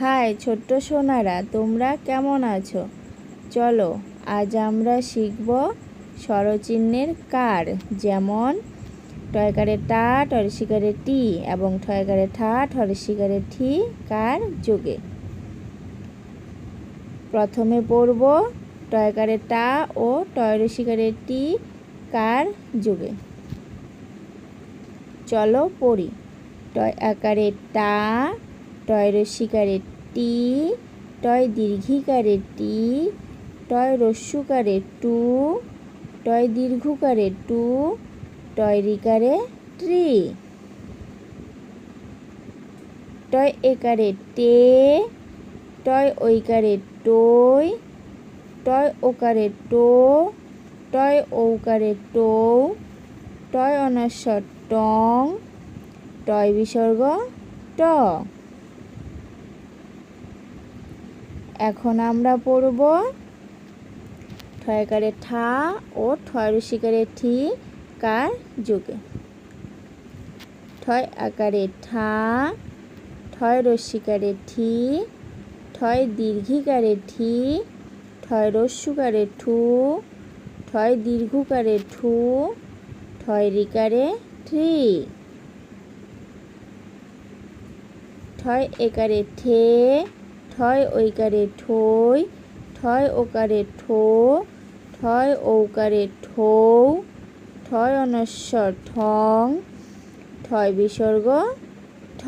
High, ছোট্ট সোনারা, তোমরা কেমন আছো? চলো, আজ আমরা শিখব স্বরচিহ্নের কার, যেমন টয়কারে টা টর শিকারে টি, এবং ঠয়কারে ঠা ঠর শিকারে ঠি, কার যোগে। প্রথমে পড়ব টয়কারে টা ও টয়ের শিকারে টি, কার যোগে। চলো পড়ি। টয় আকারে টা, টয় রস্যিকারে টি, টয় দীর্ঘিকারে টি, টয় রস্যুকারে টু, টয় দীর্ঘকারে টু, টয় রিকারে ট্রি। টয় একারে টে টয় ঐকারে টই টয় ওকারে টো, টয় ঔকারে টৌ টয় অনস্বর টং, টয় বিসর্গ ট। এখন আমরা পড়ব ঠয়কারে ঠা ও ঠয় রসিকারে ঠি কার যুগে। ঠয় আকারে ঠা ঠয় রস্যিকারে ঠি ঠয় দীর্ঘিকারে ঠি ঠয় রস্যুকারে ঠু ঠয় দীর্ঘকারে ঠু ঠয় রিকারে থ্রি ঠয় একারে ঠে ঠয় ঐকারে ঠৈ, ঠয় ওকারে ঠো, ঠয় ঔকারে ঠৌ, ঠয় অনস্বর ঠং, ঠয় বিসর্গ, ঠ।